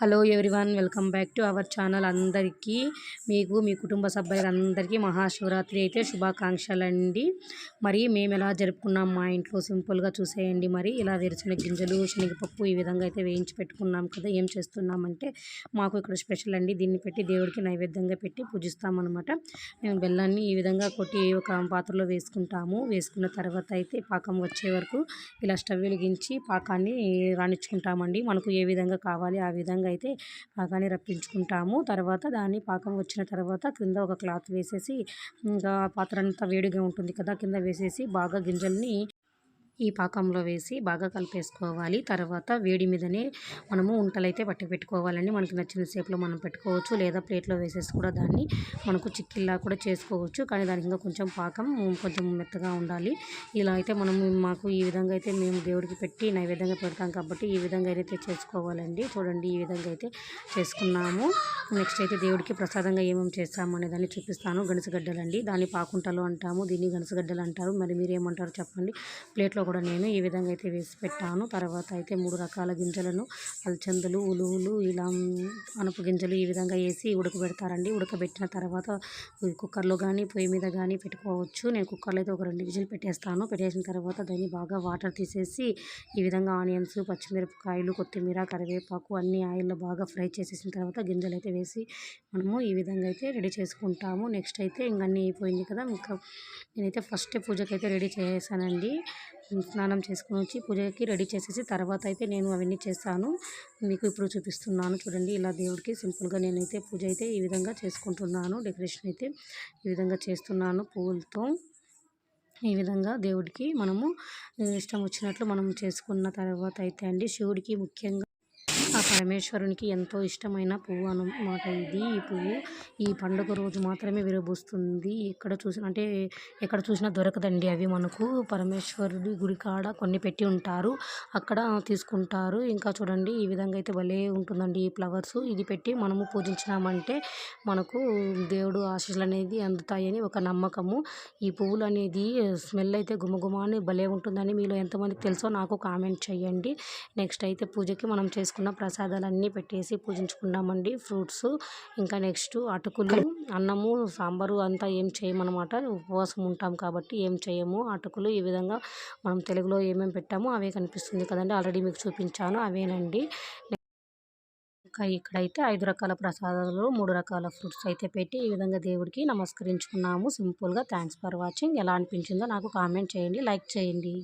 Hello everyone welcome back to our channel అందరికీ మీకు మీ కుటుంబ సభ్యులందరికీ మహాశివరాత్రి అయితే శుభాకాంక్షలు అండి మరి మేము ఎలా జరుపుకున్నాం మా ఇంట్లో? సింపుల్గా చూసేయండి మరి. ఇలా వేరుచిన గింజలు శనగపప్పు ఈ విధంగా అయితే వేయించి పెట్టుకున్నాం కదా. ఏం చేస్తున్నామంటే మాకు ఇక్కడ స్పెషల్ అండి. దీన్ని పెట్టి దేవుడికి నైవేద్యంగా పెట్టి పూజిస్తామన్నమాట. మేము బెల్లాన్ని ఈ విధంగా కొట్టి ఒక పాత్రలో వేసుకుంటాము. వేసుకున్న తర్వాత అయితే పాకం వచ్చే వరకు ఇలా స్టవ్ వెలిగించి పాకాన్ని రాణించుకుంటామండి. మనకు ఏ విధంగా కావాలి ఆ విధంగా అయితే పాకాన్ని రప్పించుకుంటాము. తర్వాత దాన్ని పాకం వచ్చిన తర్వాత కింద ఒక క్లాత్ వేసేసి ఇంకా పాత్ర అంతా వేడిగా ఉంటుంది కదా కింద వేసేసి బాగా గింజల్ని ఈ పాకంలో వేసి బాగా కలిపేసుకోవాలి. తర్వాత వేడి మీదనే మనము ఉంటలైతే పట్టి పెట్టుకోవాలండి మనకి నచ్చిన షేప్లో మనం పెట్టుకోవచ్చు. లేదా ప్లేట్లో వేసేసి కూడా దాన్ని మనకు చిక్కిల్లా కూడా చేసుకోవచ్చు. కానీ దానికి ఇంకా కొంచెం పాకం కొంచెం మెత్తగా ఉండాలి. ఇలా అయితే మనం మాకు ఈ విధంగా అయితే మేము దేవుడికి పెట్టి నైవేద్యంగా పెడతాం కాబట్టి ఈ విధంగా అయితే చేసుకోవాలండి. చూడండి ఈ విధంగా అయితే చేసుకున్నాము. నెక్స్ట్ అయితే దేవుడికి ప్రసాదంగా ఏమేమి చేస్తాము అనే దాన్ని చూపిస్తాను. గణసగడ్డలండి దాన్ని పాకుంటలు అంటాము. దీన్ని గణసగడ్డలు అంటారు. మరి మీరు ఏమంటారు చెప్పండి. ప్లేట్లో కూడా నేను ఈ విధంగా అయితే వేసి పెట్టాను. తర్వాత అయితే మూడు రకాల గింజలను అలచందలు ఉలువులు ఇలా అనుపు గింజలు ఈ విధంగా వేసి ఉడకబెడతారండి. ఉడకబెట్టిన తర్వాత కుక్కర్లో కానీ పొయ్యి మీద కానీ పెట్టుకోవచ్చు. నేను కుక్కర్లో అయితే ఒక రెండు విజిల్ పెట్టేస్తాను. పెట్టేసిన తర్వాత దాన్ని బాగా వాటర్ తీసేసి ఈ విధంగా ఆనియన్స్ పచ్చిమిరపకాయలు కొత్తిమీర కరివేపాకు అన్ని ఆయిల్లో బాగా ఫ్రై చేసేసిన తర్వాత గింజలు అయితే వేసి మనము ఈ విధంగా అయితే రెడీ చేసుకుంటాము. నెక్స్ట్ అయితే ఇంక అన్నీ అయిపోయింది కదా ఇంకా నేనైతే ఫస్ట్ పూజకి అయితే రెడీ చేసానండి స్నానం చేసుకుని వచ్చి పూజకి రెడీ చేసేసి తర్వాత అయితే నేను అవన్నీ చేస్తాను. మీకు ఇప్పుడు చూపిస్తున్నాను చూడండి. ఇలా దేవుడికి సింపుల్గా నేనైతే పూజ అయితే ఈ విధంగా చేసుకుంటున్నాను. డెకరేషన్ అయితే ఈ విధంగా చేస్తున్నాను పువ్వులతో ఈ విధంగా దేవుడికి మనము ఇష్టం వచ్చినట్లు మనం చేసుకున్న తర్వాత అయితే అండి శివుడికి ముఖ్యంగా ఆ పరమేశ్వరునికి ఎంతో ఇష్టమైన పువ్వు అన్నమాట ఇది. ఈ పువ్వు ఈ పండుగ రోజు మాత్రమే విరబూస్తుంది. ఎక్కడ చూసిన అంటే ఎక్కడ చూసినా దొరకదండి అవి మనకు. పరమేశ్వరుడి గుడి కాడ కొన్ని పెట్టి ఉంటారు. అక్కడ తీసుకుంటారు. ఇంకా చూడండి ఈ విధంగా అయితే భలే ఉంటుందండి ఈ ఫ్లవర్స్. ఇది పెట్టి మనము పూజించినామంటే మనకు దేవుడు ఆశీస్సులు అనేది అందుతాయని ఒక నమ్మకము. ఈ పువ్వులు అనేది స్మెల్ అయితే గుమగుమ అని భలే ఉంటుందని మీలో ఎంతమందికి తెలుసో నాకు కామెంట్ చేయండి. నెక్స్ట్ అయితే పూజకి మనం చేసుకున్న ప్రసాదాలన్నీ పెట్టేసి పూజించుకున్నామండి ఫ్రూట్స్ ఇంకా నెక్స్ట్ అటుకులు అన్నము సాంబారు అంతా ఏం చేయమన్నమాట ఉపవాసం ఉంటాం కాబట్టి ఏం చేయము. అటుకులు ఈ విధంగా మనం తెలుగులో ఏమేమి పెట్టామో అవే కనిపిస్తుంది కదండి. ఆల్రెడీ మీకు చూపించాను అవేనండి. ఇంకా ఇక్కడైతే ఐదు రకాల ప్రసాదాలు మూడు రకాల ఫ్రూట్స్ అయితే పెట్టి ఈ విధంగా దేవుడికి నమస్కరించుకున్నాము. సింపుల్గా థ్యాంక్స్ ఫర్ వాచింగ్. ఎలా అనిపించిందో నాకు కామెంట్ చేయండి లైక్ చేయండి.